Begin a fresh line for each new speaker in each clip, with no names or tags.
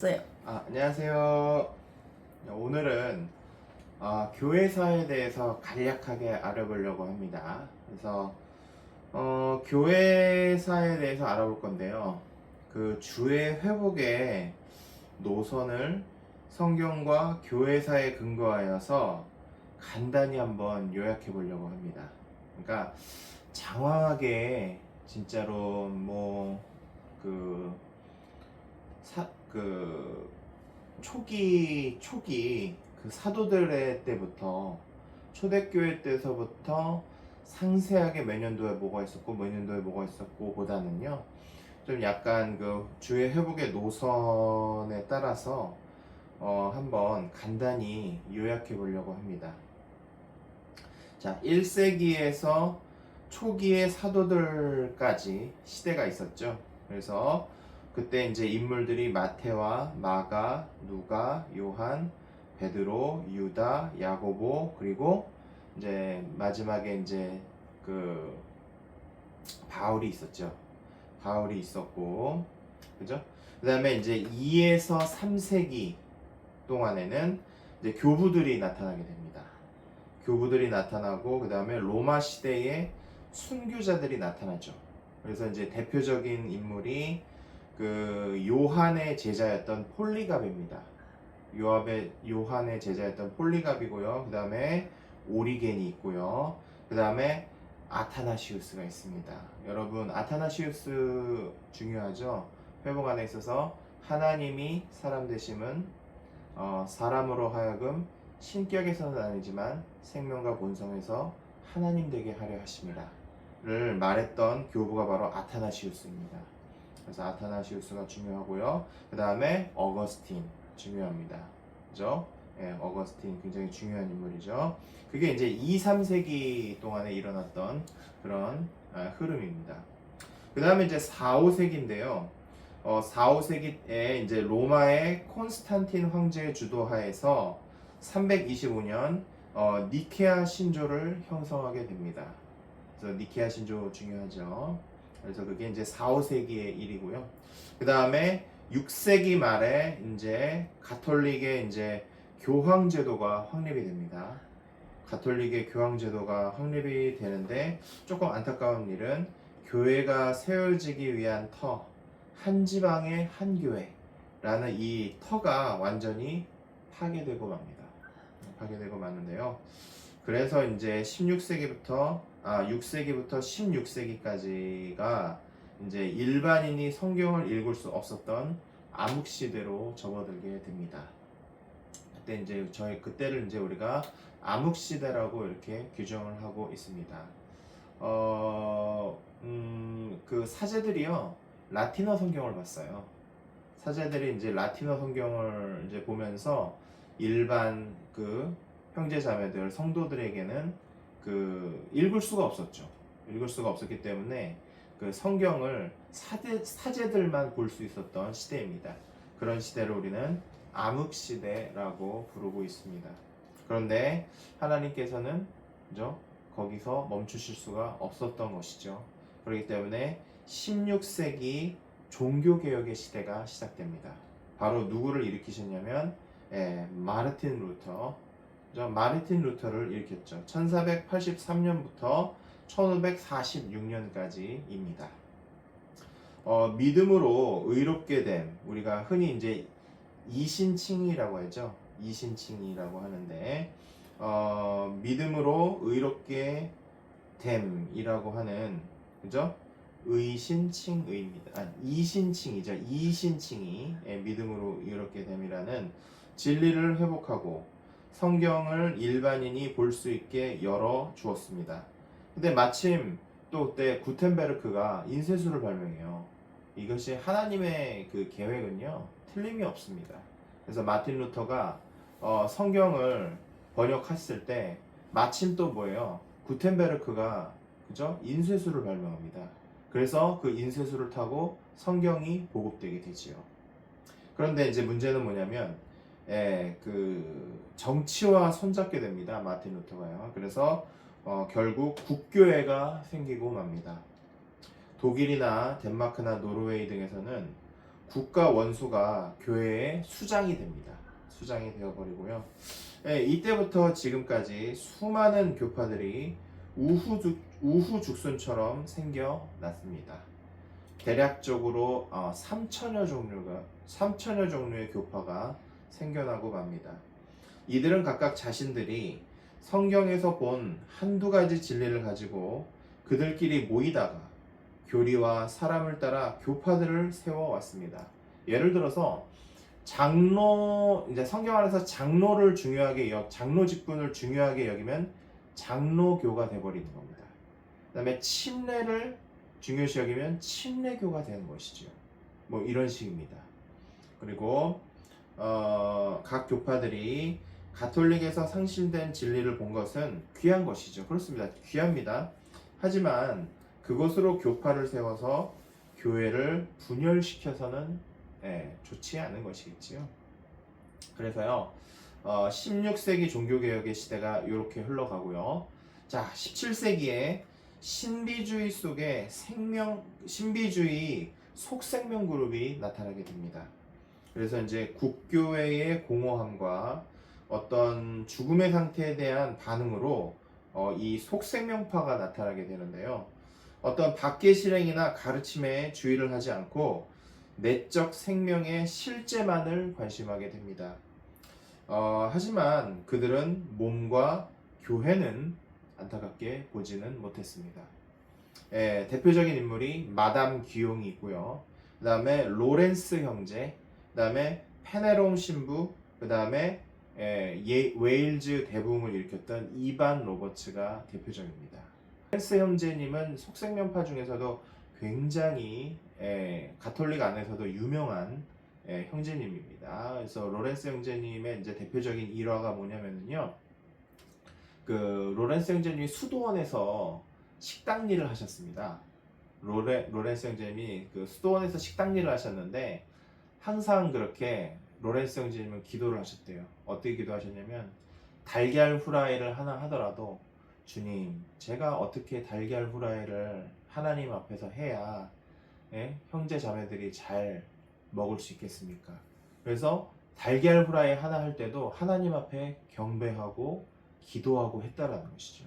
있어요.
아, 안녕하세요. 오늘은 어, 교회사에 대해서 간략하게 알아보려고 합니다. 그래서 어, 교회사에 대해서 알아볼 건데요. 그 주의 회복의 노선을 성경과 교회사에 근거하여서 간단히 한번 요약해 보려고 합니다. 그러니까 장황하게 진짜로 뭐그 사, 그 초기 초기 그 사도들의 때부터 초대교회 때서부터 상세하게 몇 년도에 뭐가 있었고 몇 년도에 뭐가 있었고 보다는요 좀 약간 그 주의 회복의 노선에 따라서 어 한번 간단히 요약해 보려고 합니다. 자, 1세기에서 초기의 사도들까지 시대가 있었죠. 그래서 그때 이제 인물들이 마테와 마가, 누가, 요한, 베드로, 유다, 야고보 그리고 이제 마지막에 이제 그 바울이 있었죠. 바울이 있었고 그죠? 그다음에 이제 2에서 3세기 동안에는 이제 교부들이 나타나게 됩니다. 교부들이 나타나고 그다음에 로마 시대에 순교자들이 나타나죠. 그래서 이제 대표적인 인물이 그 요한의 제자였던 폴리갑입니다. 요압의 요한의 제자였던 폴리갑이고요. 그 다음에 오리겐이 있고요. 그 다음에 아타나시우스가 있습니다. 여러분 아타나시우스 중요하죠. 회복 안에 있어서 하나님이 사람 되심은 어, 사람으로 하여금 신격에서는 아니지만 생명과 본성에서 하나님 되게 하려 하심이라를 말했던 교부가 바로 아타나시우스입니다. 그래서 아타나시우스가 중요하고요. 그 다음에 어거스틴 중요합니다. 그죠? 예, 어거스틴 굉장히 중요한 인물이죠. 그게 이제 2, 3세기 동안에 일어났던 그런 아, 흐름입니다. 그 다음에 이제 4, 5세기인데요. 어, 4, 5세기에 이제 로마의 콘스탄틴 황제의 주도하에서 325년 어, 니케아 신조를 형성하게 됩니다. 그래서 니케아 신조 중요하죠. 그래서 그게 이제 4, 5세기의 일이고요. 그 다음에 6세기 말에 이제 가톨릭의 이제 교황 제도가 확립이 됩니다. 가톨릭의 교황 제도가 확립이 되는데 조금 안타까운 일은 교회가 세워지기 위한 터, 한 지방의 한 교회라는 이 터가 완전히 파괴되고 맙니다. 파괴되고 마는데요. 그래서 이제 16세기부터 아 6세기부터 16세기까지가 이제 일반인이 성경을 읽을 수 없었던 암흑 시대로 접어들게 됩니다. 그때 이제 저희 그때를 이제 우리가 암흑 시대라고 이렇게 규정을 하고 있습니다. 어, 음, 그 사제들이요 라틴어 성경을 봤어요. 사제들이 이제 라틴어 성경을 이제 보면서 일반 그 형제 자매들 성도들에게는 그 읽을 수가 없었죠. 읽을 수가 없었기 때문에 그 성경을 사제, 사제들만 볼 수 있었던 시대입니다. 그런 시대를 우리는 암흑 시대라고 부르고 있습니다. 그런데 하나님께서는 그죠? 거기서 멈추실 수가 없었던 것이죠. 그렇기 때문에 16세기 종교 개혁의 시대가 시작됩니다. 바로 누구를 일으키셨냐면 예, 마르틴 루터. 마르틴 루터를 일으켰죠. 1483년부터 1546년까지입니다. 어, 믿음으로 의롭게 됨, 우리가 흔히 이제 이신칭이라고 하죠. 이신칭이라고 하는데, 어, 믿음으로 의롭게 됨이라고 하는, 그죠? 의신칭의입니다. 아, 이신칭이죠. 이신칭이 예, 믿음으로 의롭게 됨이라는 진리를 회복하고 성경을 일반인이 볼 수 있게 열어 주었습니다. 근데 마침 또 그때 구텐베르크가 인쇄술을 발명해요. 이것이 하나님의 그 계획은요 틀림이 없습니다. 그래서 마틴 루터가 어, 성경을 번역했을 때 마침 또 뭐예요? 구텐베르크가 그죠? 인쇄술을 발명합니다. 그래서 그 인쇄술을 타고 성경이 보급되게 되지요. 그런데 이제 문제는 뭐냐면 예, 그 정치와 손잡게 됩니다. 마틴 루터가요. 그래서 어, 결국 국교회가 생기고 맙니다. 독일이나 덴마크나 노르웨이 등에서는 국가 원수가 교회의 수장이 됩니다. 수장이 되어버리고요. 예, 이때부터 지금까지 수많은 교파들이 우후죽, 우후죽순처럼 생겨났습니다. 대략적으로 어, 3천여 종류가 3천여 종류의 교파가 생겨나고 맙니다. 이들은 각각 자신들이 성경에서 본 한두 가지 진리를 가지고 그들끼리 모이다가 교리와 사람을 따라 교파들을 세워왔습니다. 예를 들어서 장로 이제 성경 안에서 장로를 중요하게 여 장로 직분을 중요하게 여기면 장로교가 돼버리는 겁니다. 그다음에 침례를 중요시 여기면 침례교가 되는 것이죠. 뭐 이런 식입니다. 그리고 어, 각 교파들이 가톨릭에서 상실된 진리를 본 것은 귀한 것이죠. 그렇습니다. 귀합니다. 하지만 그것으로 교파를 세워서 교회를 분열시켜서는 예, 좋지 않은 것이겠지요. 그래서요, 어, 16세기 종교개혁의 시대가 이렇게 흘러가고요. 자, 17세기에 신비주의 속에 생명, 신비주의 속생명 그룹이 나타나게 됩니다. 그래서 이제 국교회의 공허함과 어떤 죽음의 상태에 대한 반응으로 어, 이 속생명파가 나타나게 되는데요. 어떤 밖의 실행이나 가르침에 주의를 하지 않고 내적 생명의 실제만을 관심하게 됩니다. 어, 하지만 그들은 몸과 교회는 안타깝게 보지는 못했습니다. 예, 대표적인 인물이 마담 귀용이 있고요. 그 다음에 로렌스 형제, 그 다음에 페네롱 신부, 그 다음에 예, 예, 웨일즈 대붕을 일으켰던 이반 로버츠가 대표적입니다. 로렌스 형제님은 속생명파 중에서도 굉장히 예, 가톨릭 안에서도 유명한 예, 형제님입니다. 그래서 로렌스 형제님의 이제 대표적인 일화가 뭐냐면요. 그 로렌스 형제님이 수도원에서 식당 일을 하셨습니다. 로레, 로렌스 형제님이 그 수도원에서 식당 일을 하셨는데 항상 그렇게 로렌스 형제님은 기도를 하셨대요. 어떻게 기도하셨냐면 달걀 후라이를 하나 하더라도 주님, 제가 어떻게 달걀 후라이를 하나님 앞에서 해야 예? 형제 자매들이 잘 먹을 수 있겠습니까? 그래서 달걀 후라이 하나 할 때도 하나님 앞에 경배하고 기도하고 했다라는 것이죠.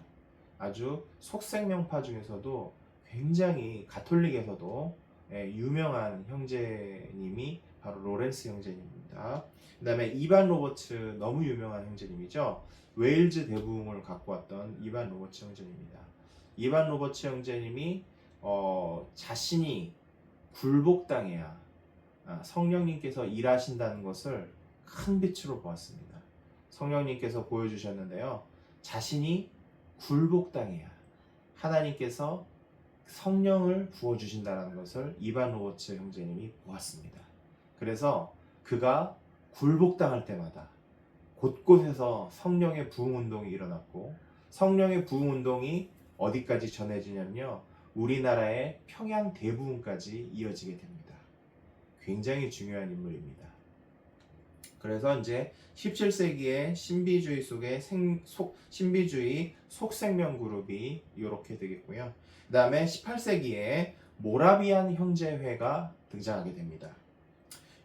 아주 속생명파 중에서도 굉장히 가톨릭에서도 예, 유명한 형제님이 바로 로렌스 형제님입니다. 그 다음에 이반 로버츠 너무 유명한 형제님이죠. 웨일즈 대부흥을 갖고 왔던 이반 로버츠 형제님입니다. 이반 로버츠 형제님이 어, 자신이 굴복당해야 아, 성령님께서 일하신다는 것을 큰 빛으로 보았습니다. 성령님께서 보여주셨는데요. 자신이 굴복당해야 하나님께서 성령을 부어주신다는 것을 이반 로버츠 형제님이 보았습니다. 그래서 그가 굴복당할 때마다 곳곳에서 성령의 부흥 운동이 일어났고 성령의 부흥 운동이 어디까지 전해지냐면요. 우리나라의 평양 대부흥까지 이어지게 됩니다. 굉장히 중요한 인물입니다. 그래서 이제 17세기의 신비주의 속의 생, 속, 신비주의 속생명 그룹이 이렇게 되겠고요. 그 다음에 18세기에 모라비안 형제회가 등장하게 됩니다.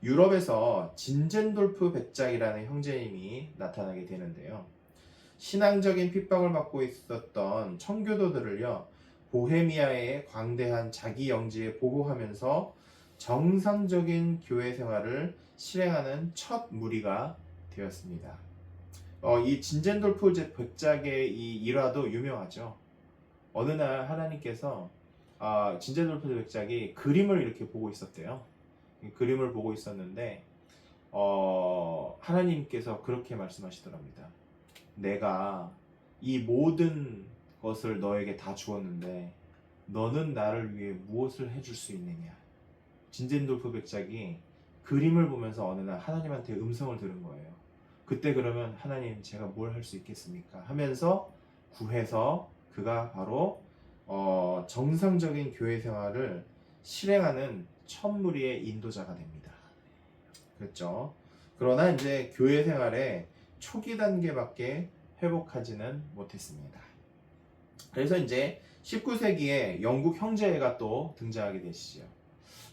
유럽에서 진젠돌프 백작이라는 형제님이 나타나게 되는데요. 신앙적인 핍박을 받고 있었던 청교도들을요, 보헤미아의 광대한 자기 영지에 보호하면서 정상적인 교회 생활을 실행하는 첫 무리가 되었습니다. 어, 이 진젠돌프 백작의 이 일화도 유명하죠. 어느 날 하나님께서 아, 진젠돌프 백작이 그림을 이렇게 보고 있었대요. 그림을 보고 있었는데 어, 하나님께서 그렇게 말씀하시더랍니다. 내가 이 모든 것을 너에게 다 주었는데 너는 나를 위해 무엇을 해줄 수 있느냐? 진젠돌프 백작이 그림을 보면서 어느 날 하나님한테 음성을 들은 거예요. 그때 그러면 하나님 제가 뭘 할 수 있겠습니까? 하면서 구해서 그가 바로 어, 정상적인 교회 생활을 실행하는 첫 무리의 인도자가 됩니다. 그렇죠? 그러나 이제 교회 생활의 초기 단계밖에 회복하지는 못했습니다. 그래서 이제 19세기에 영국 형제회가 또 등장하게 되시죠.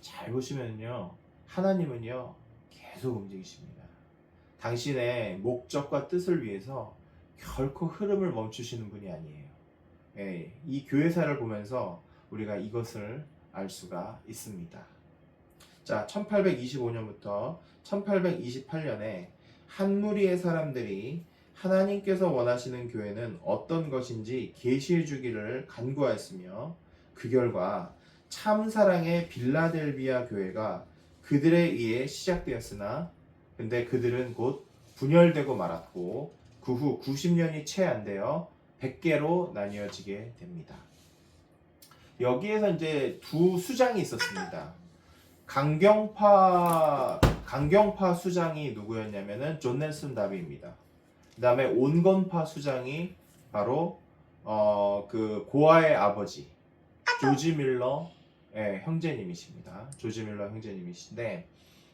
잘 보시면요. 하나님은요 계속 움직이십니다. 당신의 목적과 뜻을 위해서 결코 흐름을 멈추시는 분이 아니에요. 예, 이 교회사를 보면서 우리가 이것을 알 수가 있습니다. 자, 1825년부터 1828년에 한 무리의 사람들이 하나님께서 원하시는 교회는 어떤 것인지 계시해 주기를 간구하였으며 그 결과 참 사랑의 빌라델비아 교회가 그들에 의해 시작되었으나 근데 그들은 곧 분열되고 말았고 그 후 90년이 채 안 되어 100개로 나뉘어지게 됩니다. 여기에서 이제 두 수장이 있었습니다. 강경파 강경파 수장이 누구였냐면은 존 넬슨 다비입니다. 그다음에 온건파 수장이 바로 어 그 고아의 아버지 조지 밀러 의 형제님이십니다. 조지 밀러 형제님이신데,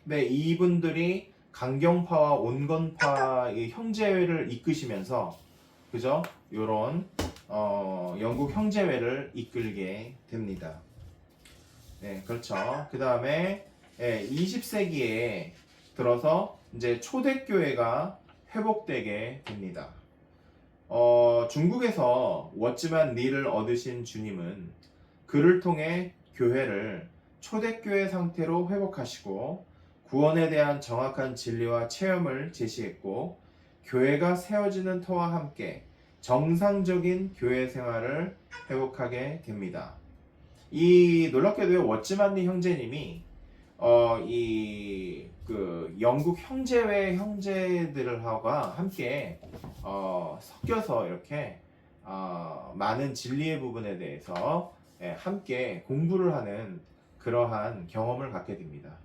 네 이분들이 강경파와 온건파의 형제회를 이끄시면서 그죠? 요런 어, 영국 형제회를 이끌게 됩니다. 네, 그렇죠. 그 다음에 예, 20세기에 들어서 이제 초대교회가 회복되게 됩니다. 어, 중국에서 워치만 니를 얻으신 주님은 그를 통해 교회를 초대교회 상태로 회복하시고 구원에 대한 정확한 진리와 체험을 제시했고 교회가 세워지는 터와 함께 정상적인 교회 생활을 회복하게 됩니다. 이 놀랍게도 워치만니 형제님이 어 이 그 영국 형제회 형제들하고가 함께 어 섞여서 이렇게 어 많은 진리의 부분에 대해서 예, 함께 공부를 하는 그러한 경험을 갖게 됩니다.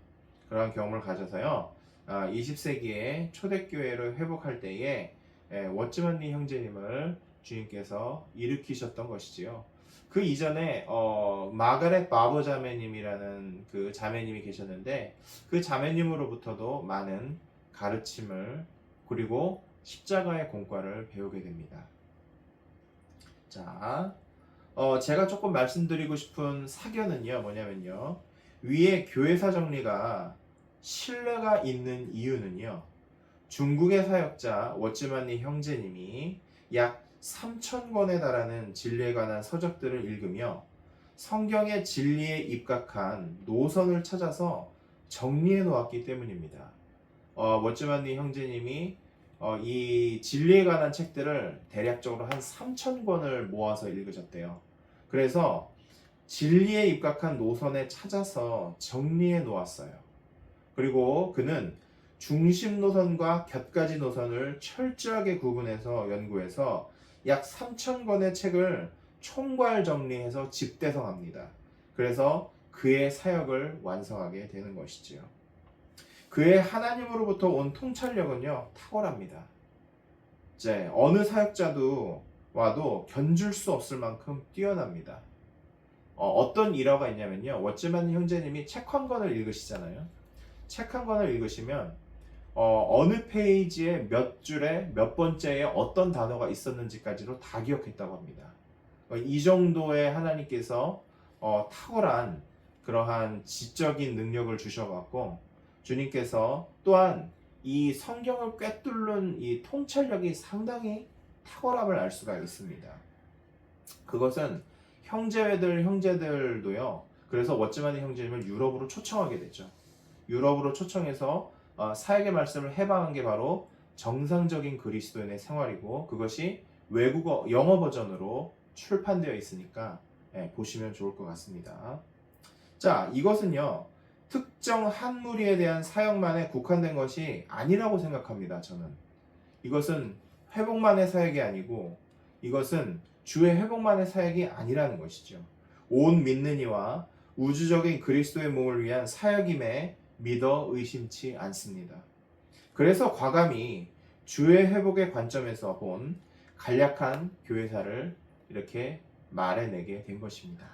그러한 경험을 가져서요. 아, 20세기에 초대교회를 회복할 때에 예, 워츠만니 형제님을 주님께서 일으키셨던 것이지요. 그 이전에 어, 마가렛 바버 자매님이라는 그 자매님이 계셨는데 그 자매님으로부터도 많은 가르침을 그리고 십자가의 공과를 배우게 됩니다. 자, 어, 제가 조금 말씀드리고 싶은 사견은요, 뭐냐면요. 위에 교회사 정리가 신뢰가 있는 이유는요. 중국의 사역자 워츠만니 형제님이 약 3,000권에 달하는 진리에 관한 서적들을 읽으며 성경의 진리에 입각한 노선을 찾아서 정리해 놓았기 때문입니다. 어, 워츠만니 형제님이 어, 이 진리에 관한 책들을 대략적으로 한 3,000권을 모아서 읽으셨대요. 그래서 진리에 입각한 노선에 찾아서 정리해 놓았어요. 그리고 그는 중심 노선과 곁가지 노선을 철저하게 구분해서 연구해서 약 3,000권의 책을 총괄 정리해서 집대성합니다. 그래서 그의 사역을 완성하게 되는 것이지요. 그의 하나님으로부터 온 통찰력은요, 탁월합니다. 이제 어느 사역자도 와도 견줄 수 없을 만큼 뛰어납니다. 어, 떤 일화가 있냐면요. 워츠만 형제님이 책 한 권을 읽으시잖아요. 책 한 권을 읽으시면 어, 느 페이지에 몇 줄에 몇 번째에 어떤 단어가 있었는지까지도 다 기억했다고 합니다. 어, 이 정도의 하나님께서 어, 탁월한 그러한 지적인 능력을 주셔갖고 주님께서 또한 이 성경을 꿰뚫는 이 통찰력이 상당히 탁월함을 알 수가 있습니다. 그것은 형제들 형제들도요. 그래서 워치만의 형제님을 유럽으로 초청하게 됐죠. 유럽으로 초청해서 어, 사역의 말씀을 해방한 게 바로 정상적인 그리스도인의 생활이고 그것이 외국어 영어 버전으로 출판되어 있으니까 예, 보시면 좋을 것 같습니다. 자, 이것은요. 특정 한 무리에 대한 사역만에 국한된 것이 아니라고 생각합니다. 저는 이것은 회복만의 사역이 아니고 이것은 주의 회복만의 사역이 아니라는 것이죠. 온 믿는 이와 우주적인 그리스도의 몸을 위한 사역임에 믿어 의심치 않습니다. 그래서 과감히 주의 회복의 관점에서 본 간략한 교회사를 이렇게 말해내게 된 것입니다.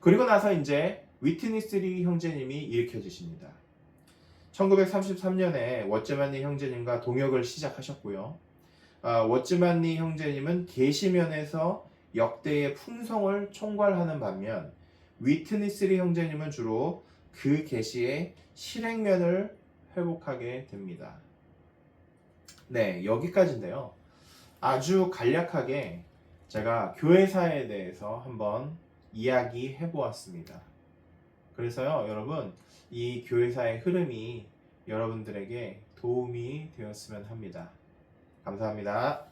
그리고 나서 이제 위트니스리 형제님이 일으켜 주십니다. 1933년에 워츠만니 형제님과 동역을 시작하셨고요. 아, 워츠만니 형제님은 계시면에서 역대의 풍성을 총괄하는 반면 위트니스리 형제님은 주로 그 계시의 실행면을 회복하게 됩니다. 네, 여기까지인데요. 아주 간략하게 제가 교회사에 대해서 한번 이야기해 보았습니다. 그래서요, 여러분, 이 교회사의 흐름이 여러분들에게 도움이 되었으면 합니다. 감사합니다.